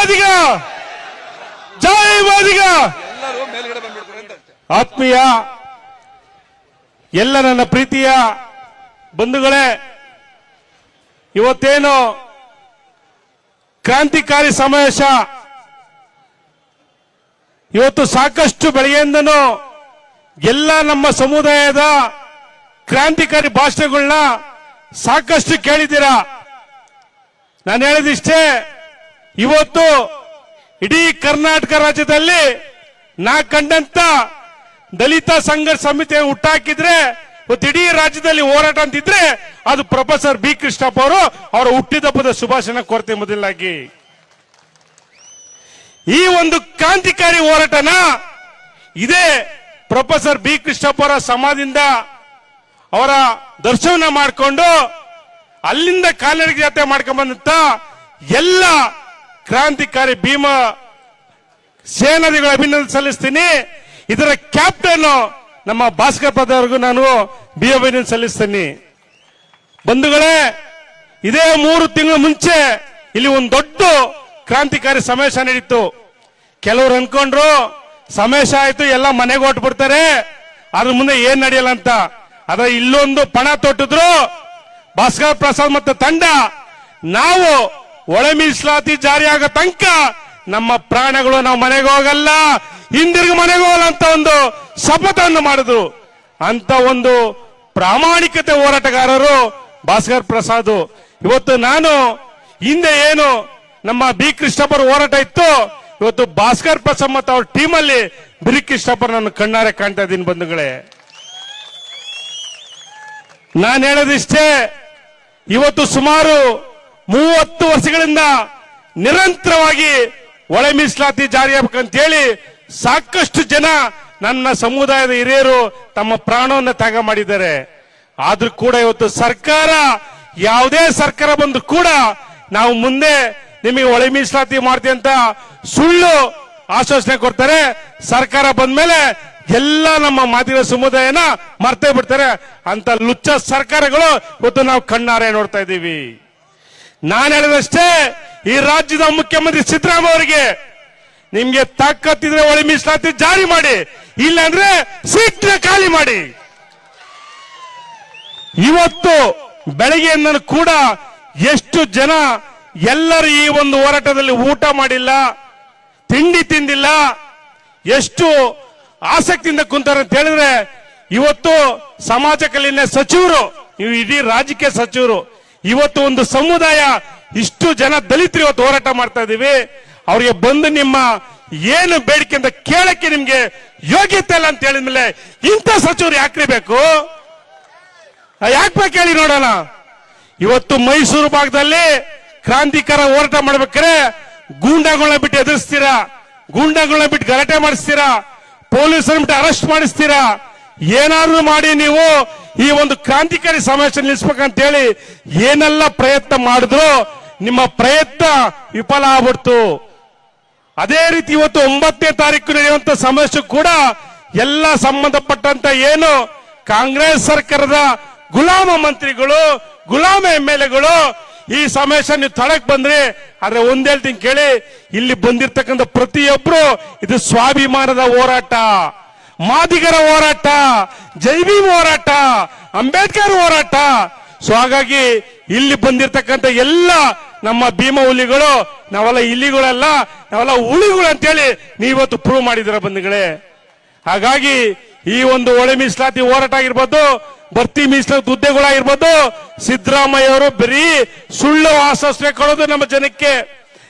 ಮಾದಿಗ! ಜೈ ಮಾದಿಗ! ಎಲ್ಲರೂ ಮೇಲ್ಗಡೆ ಬಂದ್ಬಿಡ್ತಾರೆ ಅಂತ ಆತ್ಮೀಯ ಎಲ್ಲ ನನ್ನ ಪ್ರೀತಿಯ ಬಂಧುಗಳೇ ಇವತ್ತೇನು ಕ್ರಾಂತಿಕಾರಿ ಸಮಾವೇಶ ಇವತ್ತು ಸಾಕಷ್ಟು ಬೆಳಗ್ಗೆಯಿಂದನೂ ಎಲ್ಲ ನಮ್ಮ ಸಮುದಾಯದ ಕ್ರಾಂತಿಕಾರಿ ಭಾಷಣಗಳನ್ನ ಸಾಕಷ್ಟು ಕೇಳಿದ್ದೀರಾ? ನಾನು ಹೇಳಿದಿಷ್ಟೇ ಇವತ್ತು ಇಡೀ ಕರ್ನಾಟಕ ರಾಜ್ಯದಲ್ಲಿ ನಾ ಕಂಡಂತ ದಲಿತ ಸಂಘರ್ಷ ಸಮಿತಿ ಹುಟ್ಟಾಕಿದ್ರೆ ಇವತ್ತು ಇಡೀ ರಾಜ್ಯದಲ್ಲಿ ಹೋರಾಟ ಅಂತಿದ್ರೆ ಅದು ಪ್ರೊಫೆಸರ್ ಬಿ ಕೃಷ್ಣಪ್ಪ ಅವರು ಅವರ ಹುಟ್ಟಿದಬ್ಬದ ಶುಭಾಶಯ ಕೊರತೆ ಮೊದಲಾಗಿ. ಈ ಒಂದು ಕ್ರಾಂತಿಕಾರಿ ಹೋರಾಟನ ಇದೇ ಪ್ರೊಫೆಸರ್ ಬಿ ಕೃಷ್ಣಪ್ಪ ಅವರ ಸಮಾಧಿಯಿಂದ ಅವರ ದರ್ಶನ ಮಾಡಿಕೊಂಡು ಅಲ್ಲಿಂದ ಕಾಲ್ನಡಿಗೆ ಜಾತ್ರೆ ಮಾಡ್ಕೊಂಡ್ ಬಂದಂತ ಎಲ್ಲ ಕ್ರಾಂತಿಕಾರಿ ಭೀಮಾ ಸೇನಾದಿಗಳು ಅಭಿನಂದನೆ ಸಲ್ಲಿಸ್ತೀನಿ. ಇದರ ಕ್ಯಾಪ್ಟನ್ ನಮ್ಮ ಭಾಸ್ಕರ್ ಪದವರೆಗೂ ನಾನು ಬಿ ಅಭಿನಂದನೆ ಸಲ್ಲಿಸ್ತೀನಿ. ಬಂಧುಗಳೇ, ಇದೇ ಮೂರು ತಿಂಗಳ ಮುಂಚೆ ಇಲ್ಲಿ ಒಂದು ದೊಡ್ಡ ಕ್ರಾಂತಿಕಾರಿ ಸಮಾವೇಶ ನಡೀತು. ಕೆಲವರು ಅನ್ಕೊಂಡ್ರು, ಸಮಾವೇಶ ಆಯ್ತು, ಎಲ್ಲ ಮನೆಗೆ ಹೊಟ್ಬಿಡ್ತಾರೆ ಅದ್ರ ಮುಂದೆ ಏನ್ ನಡೆಯಲ್ಲ ಅಂತ. ಅದ ಇಲ್ಲೊಂದು ಪಣ ತೊಟ್ಟಿದ್ರು. ಭಾಸ್ಕರ್ ಪ್ರಸಾದ್ ಮತ್ತು ತಂಡ. ನಾವು ಒಳ ಮೀಸಲಾತಿ ಜಾರಿ ಆಗೋ ತನಕ ನಮ್ಮ ಪ್ರಾಣಗಳು ನಾವು ಮನೆಗೆ ಹೋಗಲ್ಲ, ಹಿಂದಿರುಗಿ ಮನೆಗೆ ಹೋಗಲ್ಲ ಅಂತ ಒಂದು ಶಪಥವನ್ನು ಮಾಡಿದ್ರು. ಅಂತ ಒಂದು ಪ್ರಾಮಾಣಿಕತೆ ಹೋರಾಟಗಾರರು ಭಾಸ್ಕರ್ ಪ್ರಸಾದ್. ಇವತ್ತು ನಾನು, ಹಿಂದೆ ಏನು ನಮ್ಮ ಬಿ ಕೃಷ್ಣಪ್ಪರ ಹೋರಾಟ ಇತ್ತು, ಇವತ್ತು ಭಾಸ್ಕರ್ ಪ್ರಸಾದ್ ಮತ್ತು ಅವ್ರ ಟೀಮಲ್ಲಿ ಬಿ ಕೃಷ್ಣಪ್ಪರ್ ನನ್ನ ಕಣ್ಣಾರೆ ಕಾಣ್ತಾ ಇದ್ದೀನಿ ಬಂಧುಗಳೇ. ನಾನು ಹೇಳೋದಿಷ್ಟೇ, ಇವತ್ತು ಸುಮಾರು ಮೂವತ್ತು ವರ್ಷಗಳಿಂದ ನಿರಂತರವಾಗಿ ಒಳೆ ಮೀಸಲಾತಿ ಜಾರಿ ಹೇಳಿ ಸಾಕಷ್ಟು ಜನ ನನ್ನ ಸಮುದಾಯದ ಹಿರಿಯರು ತಮ್ಮ ಪ್ರಾಣವನ್ನು ತ್ಯಾಗ ಮಾಡಿದ್ದಾರೆ. ಆದ್ರೂ ಕೂಡ ಇವತ್ತು ಸರ್ಕಾರ, ಯಾವುದೇ ಸರ್ಕಾರ ಬಂದ್ರು ಕೂಡ ನಾವು ಮುಂದೆ ನಿಮಗೆ ಒಳೆ ಮೀಸಲಾತಿ ಮಾಡ್ತೀವಿ ಅಂತ ಸುಳ್ಳು ಆಶ್ವಾಸನೆ ಕೊಡ್ತಾರೆ. ಸರ್ಕಾರ ಬಂದ ಮೇಲೆ ಎಲ್ಲ ನಮ್ಮ ಮಾದಿಗ ಸಮುದಾಯನ ಮರ್ತೇ ಬಿಡ್ತಾರೆ. ಅಂತ ಲುಚ್ಚ ಸರ್ಕಾರಗಳು ಇವತ್ತು ನಾವು ಕಣ್ಣಾರೆ ನೋಡ್ತಾ ಇದ್ದೀವಿ. ನಾನು ಹೇಳಿದಷ್ಟೇ, ಈ ರಾಜ್ಯದ ಮುಖ್ಯಮಂತ್ರಿ ಸಿದ್ದರಾಮಯ್ಯ ಅವರಿಗೆ ನಿಮ್ಗೆ ತಾಕತ್ತಿದ್ರೆ ಒಳ ಮೀಸಲಾತಿ ಜಾರಿ ಮಾಡಿ, ಇಲ್ಲಾಂದ್ರೆ ಸೀಟ್ನ ಖಾಲಿ ಮಾಡಿ. ಇವತ್ತು ಬೆಳಗ್ಗೆಯಿಂದ ಕೂಡ ಎಷ್ಟು ಜನ ಎಲ್ಲರೂ ಈ ಒಂದು ಹೋರಾಟದಲ್ಲಿ ಊಟ ಮಾಡಿಲ್ಲ, ತಿಂಡಿ ತಿಂದಿಲ್ಲ, ಎಷ್ಟು ಆಸಕ್ತಿಯಿಂದ ಕುಂತಾರೆ ಅಂತ ಹೇಳಿದ್ರೆ, ಇವತ್ತು ಸಮಾಜ ಕಲ್ಯಾಣ ಸಚಿವರು ಇಡೀ ರಾಜಕೀಯ ಸಚಿವರು ಇವತ್ತು ಒಂದು ಸಮುದಾಯ ಇಷ್ಟು ಜನ ದಲಿತರು ಇವತ್ತು ಹೋರಾಟ ಮಾಡ್ತಾ ಇದೀವಿ. ಅವ್ರಿಗೆ ಬಂದು ನಿಮ್ಮ ಏನು ಬೇಡಿಕೆ ಅಂತ ಕೇಳಕ್ಕೆ ನಿಮ್ಗೆ ಯೋಗ್ಯತೆ ಇಲ್ಲ ಅಂತ ಹೇಳಿದ್ಮೇಲೆ ಇಂಥ ಸಚಿವರು ಯಾಕ್ರಿ ಬೇಕು? ಯಾಕೆ ಹೇಳಿ ನೋಡೋಣ. ಇವತ್ತು ಮೈಸೂರು ಭಾಗದಲ್ಲಿ ಕ್ರಾಂತಿಕಾರ ಹೋರಾಟ ಮಾಡ್ಬೇಕಾದ್ರೆ ಗೂಂಡಾಗಳನ್ನ ಬಿಟ್ಟು ಎದುರಿಸ್ತೀರಾ? ಗೂಂಡಾಗಳನ್ನ ಬಿಟ್ಟು ಗಲಾಟೆ ಮಾಡಿಸ್ತೀರಾ? ಪೊಲೀಸರನ್ನ ಬಿಟ್ಟು ಅರೆಸ್ಟ್ ಮಾಡಿಸ್ತೀರಾ? ಏನಾದ್ರೂ ಮಾಡಿ ನೀವು ಈ ಒಂದು ಕ್ರಾಂತಿಕಾರಿ ಸಮಾವೇಶ ನಿಲ್ಲಿಸ್ಬೇಕಂತ ಹೇಳಿ ಏನೆಲ್ಲ ಪ್ರಯತ್ನ ಮಾಡಿದ್ರು ನಿಮ್ಮ ಪ್ರಯತ್ನ ವಿಫಲ ಆಗ್ಬಿಡ್ತು. ಅದೇ ರೀತಿ ಇವತ್ತು ಒಂಬತ್ತನೇ ತಾರೀಕು ನಡೆಯುವಂತ ಸಮಾವೇಶ ಕೂಡ ಎಲ್ಲ ಸಂಬಂಧಪಟ್ಟಂತ ಏನು ಕಾಂಗ್ರೆಸ್ ಸರ್ಕಾರದ ಗುಲಾಮ ಮಂತ್ರಿಗಳು, ಗುಲಾಮ ಎಂ ಎಲ್ ಎಗಳು ಈ ಸಮಾವೇಶ ನೀವು ತಳಕ್ ಬಂದ್ರಿ, ಆದ್ರೆ ಒಂದ್ ಹೇಳ್ತೀನಿ ಕೇಳಿ, ಇಲ್ಲಿ ಬಂದಿರ್ತಕ್ಕಂಥ ಪ್ರತಿಯೊಬ್ರು ಇದು ಸ್ವಾಭಿಮಾನದ ಹೋರಾಟ. ಮಾದಿಗರ ಹೋರಾಟ ಜೈಭೀಮ್ ಹೋರಾಟ, ಅಂಬೇಡ್ಕರ್ ಹೋರಾಟ. ಸೊ ಹಾಗಾಗಿ ಇಲ್ಲಿ ಬಂದಿರ್ತಕ್ಕಂಥ ಎಲ್ಲ ನಮ್ಮ ಭೀಮ ಹುಲಿಗಳು, ನಾವೆಲ್ಲ ಇಲ್ಲಿಗಳೆಲ್ಲ ನಾವೆಲ್ಲ ಹುಲಿಗಳು ಅಂತೇಳಿ ನೀವತ್ತು ಪ್ರೂವ್ ಮಾಡಿದಿರ ಬಂಧುಗಳೇ. ಹಾಗಾಗಿ ಈ ಒಂದು ಒಳೆ ಮೀಸಲಾತಿ ಹೋರಾಟ ಆಗಿರ್ಬೋದು, ಬರ್ತಿ ಮೀಸಲಾತಿ ಹುದ್ದೆಗಳಾಗಿರ್ಬೋದು, ಸಿದ್ದರಾಮಯ್ಯ ಅವರು ಬರೀ ಸುಳ್ಳು ಆಶ್ವಾಸನೆ ಕೊಡೋದು ನಮ್ಮ ಜನಕ್ಕೆ.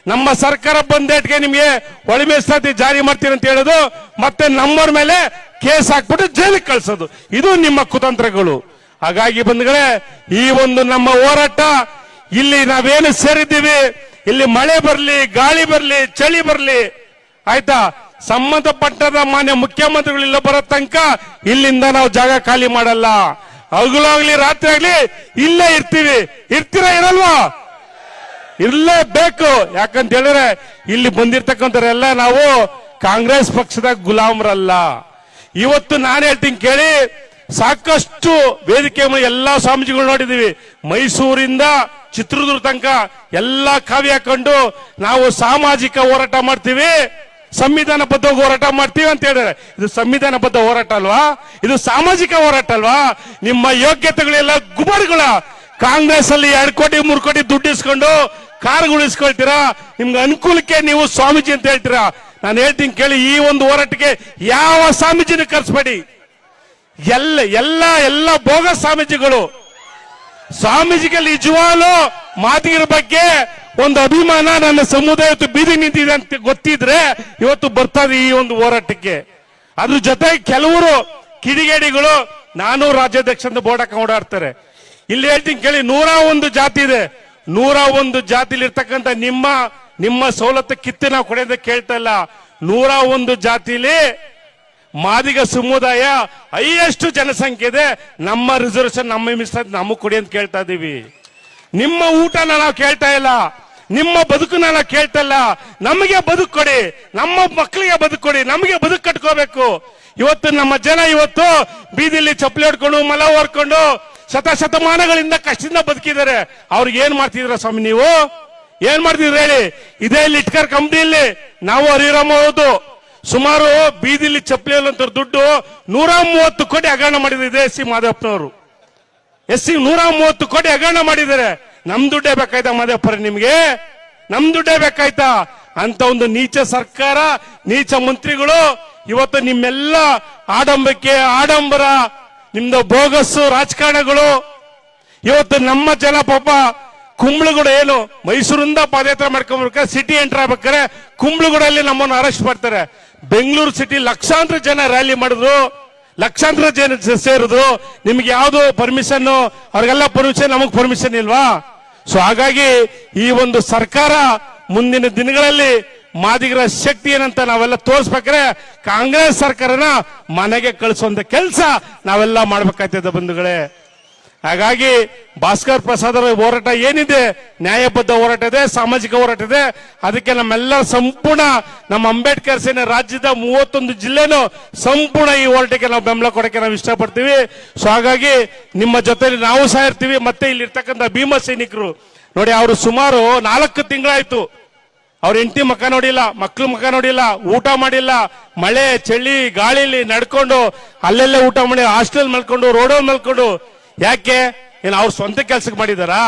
ನಮ್ಮ ಸರ್ಕಾರ ಬಂದೇಟ್ಗೆ ನಿಮ್ಗೆ ಒಳ ಮೀಸಲಾತಿ ಜಾರಿ ಮಾಡ್ತೀರಿ ಅಂತ ಹೇಳೋದು, ಮತ್ತೆ ನಮ್ಮವ್ರ ಮೇಲೆ ಕೇಸ್ ಹಾಕ್ಬಿಟ್ಟು ಜೈಲಿಗೆ ಕಳ್ಸೋದು. ಇದು ನಿಮ್ಮ ಕುತಂತ್ರಗಳು. ಹಾಗಾಗಿ ಬಂಧುಗಳೇ, ಈ ಒಂದು ನಮ್ಮ ಹೋರಾಟ, ಇಲ್ಲಿ ನಾವೇನು ಸೇರಿದ್ದೀವಿ, ಇಲ್ಲಿ ಮಳೆ ಬರಲಿ, ಗಾಳಿ ಬರಲಿ, ಚಳಿ ಬರಲಿ, ಆಯ್ತಾ? ಸಂಬಂಧಪಟ್ಟದ ಮಾನ್ಯ ಮುಖ್ಯಮಂತ್ರಿಗಳು ಇಲ್ಲ ಬರೋ ತನಕ ಇಲ್ಲಿಂದ ನಾವು ಜಾಗ ಖಾಲಿ ಮಾಡಲ್ಲ. ಹಗಲಾಗ್ಲಿ, ರಾತ್ರಿ ಆಗ್ಲಿ ಇಲ್ಲೇ ಇರ್ತೀವಿ. ಇರ್ತೀರಾ ಇರಲ್ವಾ? ಇರಲೇಬೇಕು. ಯಾಕಂತ ಹೇಳಿದ್ರೆ ಇಲ್ಲಿ ಬಂದಿರ್ತಕ್ಕಂಥವ್ರೆಲ್ಲ ನಾವು ಕಾಂಗ್ರೆಸ್ ಪಕ್ಷದ ಗುಲಾಮರಲ್ಲ. ಇವತ್ತು ನಾನು ಹೇಳ್ತೀನಿ ಕೇಳಿ, ಸಾಕಷ್ಟು ವೇದಿಕೆ ಎಲ್ಲಾ ಸ್ವಾಮೀಜಿಗಳು ನೋಡಿದೀವಿ ಮೈಸೂರಿಂದ ಚಿತ್ರದುರ್ಗ ತನಕ ಎಲ್ಲಾ ಕಾವ್ಯ ಹಾಕೊಂಡು ನಾವು ಸಾಮಾಜಿಕ ಹೋರಾಟ ಮಾಡ್ತೀವಿ. ಸಂವಿಧಾನ ಸಂವಿಧಾನಬದ್ಧ ಹೋರಾಟ ಮಾಡ್ತೀವಿ ಅಂತ ಹೇಳಿದ್ರೆ ಇದು ಸಂವಿಧಾನಬದ್ಧ ಹೋರಾಟ ಅಲ್ವಾ? ಇದು ಸಾಮಾಜಿಕ ಹೋರಾಟ ಅಲ್ವಾ? ನಿಮ್ಮ ಯೋಗ್ಯತೆಗಳೆಲ್ಲ ಗುಬರ್ಗಳ ಕಾಂಗ್ರೆಸ್ ಅಲ್ಲಿ ಎರಡು ಕೋಟಿ, ಮೂರು ಕೋಟಿ ದುಡ್ಡು ಇಸ್ಕೊಂಡು ಕಾರ್ಗಳು ಇಸ್ಕೊಳ್ತೀರಾ? ನಿಮ್ಗೆ ಅನುಕೂಲಕ್ಕೆ ನೀವು ಸ್ವಾಮೀಜಿ ಅಂತ ಹೇಳ್ತೀರಾ? ನಾನು ಹೇಳ್ತೀನಿ ಕೇಳಿ, ಈ ಒಂದು ಹೋರಾಟಕ್ಕೆ ಯಾವ ಸ್ವಾಮೀಜಿನ ಕರ್ಸ್ಬೇಡಿ. ಎಲ್ಲ ಎಲ್ಲ ಎಲ್ಲ ಭೋಗ ಸ್ವಾಮೀಜಿಗಳು. ಸ್ವಾಮೀಜಿಗೆ ನಿಜವಾಗ್ಲು ಮಾತಿಗಿರ ಬಗ್ಗೆ ಒಂದು ಅಭಿಮಾನ ನನ್ನ ಸಮುದಾಯ ಬೀದಿ ನಿಂತಿದೆ ಅಂತ ಗೊತ್ತಿದ್ರೆ ಇವತ್ತು ಬರ್ತಾರೆ ಈ ಒಂದು ಹೋರಾಟಕ್ಕೆ. ಅದ್ರ ಜೊತೆ ಕೆಲವರು ಕಿಡಿಗೇಡಿಗಳು, ನಾನು ರಾಜ್ಯಾಧ್ಯಕ್ಷ ಬೋರ್ಡ್ ಬೋರ್ಡ್ ಓಡಾಡ್ತಾರೆ. ಇಲ್ಲಿ ಹೇಳ್ತೀನಿ ಕೇಳಿ, ನೂರ ಒಂದು ಜಾತಿ ಇದೆ. ನೂರ ಒಂದು ಜಾತಿಲಿ ಇರ್ತಕ್ಕಂಥ ನಿಮ್ಮ ನಿಮ್ಮ ಸವಲತ್ತು ಕಿತ್ತು ನಾವು ಕೊಡೋದ ಕೇಳ್ತಾ ಇಲ್ಲ. ನೂರ ಒಂದು ಜಾತಿಲಿ ಮಾದಿಗ ಸಮುದಾಯ ಹೈಯೆಸ್ಟ್ ಜನಸಂಖ್ಯೆ ಇದೆ. ನಮ್ಮ ರಿಸರ್ವೇಶನ್ ನಮ್ಮ ಮಿಸ್ಟರ್ ನಮಗ್ ಕೊಡಿ ಅಂತ ಕೇಳ್ತಾ ಇದೀವಿ. ನಿಮ್ಮ ಊಟನ ನಾವು ಕೇಳ್ತಾ ಇಲ್ಲ. ನಿಮ್ಮ ಬದುಕನ್ನ ನಾವು ಕೇಳ್ತಾ ಇಲ್ಲ. ನಮಗೆ ಬದುಕು ಕೊಡಿ. ನಮ್ಮ ಮಕ್ಕಳಿಗೆ ಬದುಕು ಕೊಡಿ. ನಮಗೆ ಬದುಕು ಕಟ್ಕೋಬೇಕು. ಇವತ್ತು ನಮ್ಮ ಜನ ಇವತ್ತು ಬೀದಿಲಿ ಚಪ್ಪಲಿ ಹೊಡ್ಕೊಂಡು, ಮಲ ಹೊರ್ಕೊಂಡು ಶತ ಶತಮಾನಗಳಿಂದ ಕಷ್ಟದಿಂದ ಬದುಕಿದ್ದಾರೆ. ಅವ್ರಿಗೆ ಏನ್ ಮಾಡ್ತಿದ್ರ ಸ್ವಾಮಿ ನೀವು? ಏನ್ ಮಾಡ್ತಿದ್ರ ಹೇಳಿ? ಇದೇ ಲಿಟ್ಕರ್ ಕಂಪ್ನಿಯಲ್ಲಿ ನಾವು ಹರಿರಾಮ ಹೌದು. ಸುಮಾರು ಬೀದಿಲಿ ಚಪ್ಪಲಿ ದುಡ್ಡು ನೂರ ಮೂವತ್ತು ಕೋಟಿ ಹಗರಣ ಮಾಡಿದ್ರು ಇದೇ ಎಸ್ ಸಿ ಮಾದೇವಪ್ಪನವರು. ಎಸ್ ಸಿ ನೂರ ಮೂವತ್ತು ಕೋಟಿ ಹಗರಣ ಮಾಡಿದ್ದಾರೆ. ನಮ್ ದುಡ್ಡೇ ಬೇಕಾಯ್ತಾ ಮಾದೇವಪ್ಪರ ನಿಮ್ಗೆ? ನಮ್ ದುಡ್ಡೇ ಬೇಕಾಯ್ತಾ? ಅಂತ ಒಂದು ನೀಚ ಸರ್ಕಾರ, ನೀಚ ಮಂತ್ರಿಗಳು ಇವತ್ತು ನಿಮ್ಮೆಲ್ಲ ಆಡಂಬಕ್ಕೆ ಆಡಂಬರ ನಿಮ್ದು ಬೋಗಸ್ಸು ರಾಜಕಾರಣಗಳು, ಇವತ್ತು ನಮ್ಮ ಜನ ಪಾಪ ಕುಂಬ್ಳುಗಳು ಏನು, ಮೈಸೂರಿಂದ ಪಾದಯಾತ್ರೆ ಮಾಡ್ಕೊಂಡ್ಬರ್ಕ ಸಿಟಿ ಎಂಟರ್ ಆಗ್ಬೇಕಾರೆ ಕುಂಬ್ಳುಗೂಡಲ್ಲಿ ನಮ್ಮನ್ನು ಅರೆಸ್ಟ್ ಮಾಡ್ತಾರೆ. ಬೆಂಗಳೂರು ಸಿಟಿ ಲಕ್ಷಾಂತರ ಜನ ರ್ಯಾಲಿ ಮಾಡಿದ್ರು, ಲಕ್ಷಾಂತರ ಜನ ಸೇರಿದ್ರು. ನಿಮ್ಗೆ ಯಾವುದು ಪರ್ಮಿಷನ್ ಅವ್ರಿಗೆಲ್ಲ ಪರ್ಮಿಷನ್ ನಮಗ್ ಪರ್ಮಿಷನ್ ಇಲ್ವಾ? ಸೊ ಹಾಗಾಗಿ ಈ ಒಂದು ಸರ್ಕಾರ ಮುಂದಿನ ದಿನಗಳಲ್ಲಿ ಮಾದಿಗರ ಶಕ್ತಿ ಏನಂತ ನಾವೆಲ್ಲ ತೋರಿಸ್ಬೇಕ್ರೆ, ಕಾಂಗ್ರೆಸ್ ಸರ್ಕಾರನ ಮನೆಗೆ ಕಳಿಸುವಂತ ಕೆಲಸ ನಾವೆಲ್ಲ ಮಾಡ್ಬೇಕಾಗ್ತದೆ ಬಂಧುಗಳೇ. ಹಾಗಾಗಿ ಭಾಸ್ಕರ್ ಪ್ರಸಾದ್ ಅವರ ಹೋರಾಟ ಏನಿದೆ, ನ್ಯಾಯಬದ್ಧ ಹೋರಾಟ ಇದೆ, ಸಾಮಾಜಿಕ ಹೋರಾಟ ಇದೆ, ಅದಕ್ಕೆ ನಮ್ಮೆಲ್ಲ ಸಂಪೂರ್ಣ, ನಮ್ಮ ಅಂಬೇಡ್ಕರ್ ಸೇನೆ ರಾಜ್ಯದ ಮೂವತ್ತೊಂದು ಜಿಲ್ಲೆನೂ ಸಂಪೂರ್ಣ ಈ ಹೋರಾಟಕ್ಕೆ ನಾವು ಬೆಂಬಲ ಕೊಡಕ್ಕೆ ನಾವು ಇಷ್ಟಪಡ್ತೀವಿ. ಸೊ ಹಾಗಾಗಿ ನಿಮ್ಮ ಜೊತೆಲಿ ನಾವು ಸಹ ಇರ್ತೀವಿ, ಮತ್ತೆ ಇಲ್ಲಿ ಇರ್ತಕ್ಕಂಥ ಭೀಮ ಸೈನಿಕರು. ನೋಡಿ, ಅವರು ಸುಮಾರು ನಾಲ್ಕು ತಿಂಗಳಾಯ್ತು ಅವ್ರ ಹೆಂಡತಿ ಮಕ್ಕ ನೋಡಿಲ್ಲ, ಮಕ್ಳು ಮಕ್ಕ ನೋಡಿಲ್ಲ, ಊಟ ಮಾಡಿಲ್ಲ, ಮಳೆ, ಚಳಿ, ಗಾಳಿಲಿ ನಡ್ಕೊಂಡು ಅಲ್ಲೆಲ್ಲೇ ಊಟ ಮಾಡಿ ಹಾಸ್ಟೆಲ್ ಮಲ್ಕೊಂಡು, ರೋಡಲ್ಲಿ ಮಲ್ಕೊಂಡು. ಯಾಕೆ? ಏನು ಅವ್ರ ಸ್ವಂತ ಕೆಲ್ಸಕ್ಕೆ ಮಾಡಿದಾರಾ?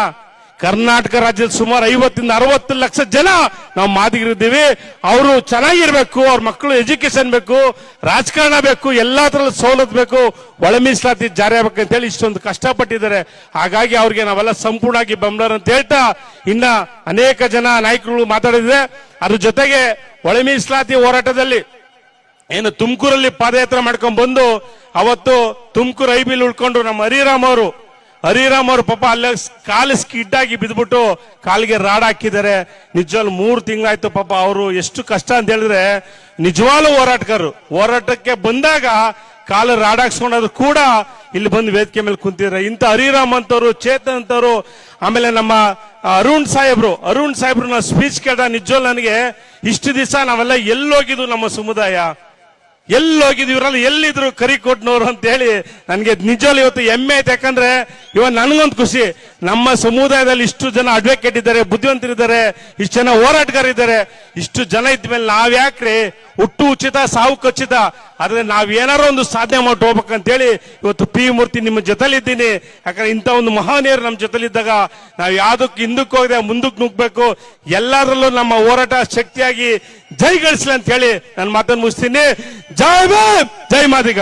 ಕರ್ನಾಟಕ ರಾಜ್ಯದ ಸುಮಾರು ಐವತ್ತಿಂದ ಅರವತ್ತು ಲಕ್ಷ ಜನ ನಾವು ಮಾದಿಗಿರಿದ್ದೀವಿ. ಅವರು ಚೆನ್ನಾಗಿರ್ಬೇಕು, ಅವ್ರ ಮಕ್ಕಳು ಎಜುಕೇಶನ್ ಬೇಕು, ರಾಜಕಾರಣ ಬೇಕು ಎಲ್ಲಾ ಥರದ ಸವಲತ್ತು ಬೇಕು, ಒಳ ಮೀಸಲಾತಿ ಜಾರಿ ಆಗ್ಬೇಕು ಅಂತ ಹೇಳಿ ಇಷ್ಟೊಂದು ಕಷ್ಟಪಟ್ಟಿದ್ದಾರೆ. ಹಾಗಾಗಿ ಅವ್ರಿಗೆ ನಾವೆಲ್ಲ ಸಂಪೂರ್ಣವಾಗಿ ಬೆಂಬಲ ಅಂತ ಹೇಳ್ತಾ ಇನ್ನ ಅನೇಕ ಜನ ನಾಯಕರುಗಳು ಮಾತಾಡಿದ್ರೆ, ಅದ್ರ ಜೊತೆಗೆ ಒಳ ಮೀಸಲಾತಿ ಹೋರಾಟದಲ್ಲಿ ಏನು ತುಮಕೂರಲ್ಲಿ ಪಾದಯಾತ್ರೆ ಮಾಡ್ಕೊಂಡು ಬಂದು ಅವತ್ತು ತುಮಕೂರು ಐಬಿಲ್ ಉಳ್ಕೊಂಡು ನಮ್ಮ ಹರಿರಾಮ್ ಅವರು ಹರಿರಾಮ್ ಅವರು ಪಾಪ ಅಲ್ಲೇ ಕಾಲು ಸ್ಕಿಡ್ ಆಗಿ ಬಿದ್ಬಿಟ್ಟು ಕಾಲಿಗೆ ರಾಡ್ ಹಾಕಿದ್ದಾರೆ. ನಿಜವಾಗ್ಲು ಮೂರು ತಿಂಗಳಾಯ್ತು ಪಾಪ ಅವರು ಎಷ್ಟು ಕಷ್ಟ ಅಂತ ಹೇಳಿದ್ರೆ ನಿಜವಾಗ್ಲು ಹೋರಾಟಗಾರರು. ಹೋರಾಟಕ್ಕೆ ಬಂದಾಗ ಕಾಲು ರಾಡ್ ಹಾಕ್ಸ್ಕೊಂಡಾದ್ರು ಕೂಡ ಇಲ್ಲಿ ಬಂದು ವೇದಿಕೆ ಮೇಲೆ ಕುಂತಿದ್ರೆ ಇಂಥ ಹರಿರಾಮ್ ಅಂತವ್ರು, ಚೇತನ್ ಅಂತವ್ರು, ಆಮೇಲೆ ನಮ್ಮ ಅರುಣ್ ಸಾಹೇಬ್ರು. ಅರುಣ್ ಸಾಹೇಬ್ರು ನಾವು ಸ್ಪೀಚ್ ಕೇಳ್ದ ನಿಜವಾಗ್ಲು ನನಗೆ ಇಷ್ಟು ದಿವಸ ನಾವೆಲ್ಲ ಎಲ್ಲೋಗಿದ್ವು ನಮ್ಮ ಸಮುದಾಯ. ಎಲ್ಲೋಗಿದ್ವಿ ಇವರೆಲ್ಲ, ಎಲ್ಲಿದ್ರು ಕರಿಕೊಟ್ನವ್ರು ಅಂತ ಹೇಳಿ ನನಗೆ ನಿಜವಾಗ್ಲು ಇವತ್ತು ಹೆಮ್ಮೆ ಐತೆ. ಯಾಕಂದ್ರೆ ಇವಾಗ ನನಗೊಂದು ಖುಷಿ, ನಮ್ಮ ಸಮುದಾಯದಲ್ಲಿ ಇಷ್ಟು ಜನ ಅಡ್ವೊಕೇಟ್ ಇದ್ದಾರೆ, ಬುದ್ಧಿವಂತರಿದ್ದಾರೆ, ಇಷ್ಟು ಜನ ಹೋರಾಟಗಾರಿದ್ದಾರೆ. ಇಷ್ಟು ಜನ ಇದ್ಮೇಲೆ ನಾವ್ ಯಾಕ್ರಿ? ಹುಟ್ಟು ಉಚಿತ ಸಾವು ಖಚಿತ ಆದ್ರೆ ನಾವ್ ಏನಾರೋ ಒಂದು ಸಾಧನೆ ಮಾಡಿ ಹೋಗ್ಬೇಕಂತೇಳಿ ಇವತ್ತು ಪಿ ಮೂರ್ತಿ ನಿಮ್ಮ ಜೊತೆಲಿದ್ದೀನಿ ಯಾಕಂದ್ರೆ ಇಂಥ ಒಂದು ಮಹಾನೀಯರು ನಮ್ಮ ಜೊತೆಲಿದ್ದಾಗ ನಾವು ಯಾವ್ದಕ್ಕೆ ಹಿಂದಕ್ಕೆ ಹೋಗದೆ ಮುಂದಕ್ಕೆ ನುಗ್ಬೇಕು ಎಲ್ಲರಲ್ಲೂ ನಮ್ಮ ಹೋರಾಟ ಶಕ್ತಿಯಾಗಿ ಜೈ ಗಳಿಸ್ಲಿ ಅಂತ ಹೇಳಿ ನನ್ನ ಮಾತನ್ನು ಮುಗಿಸ್ತೀನಿ. ಜೈ ಭೀಮ್ ಜೈ ಮಾದಿಗ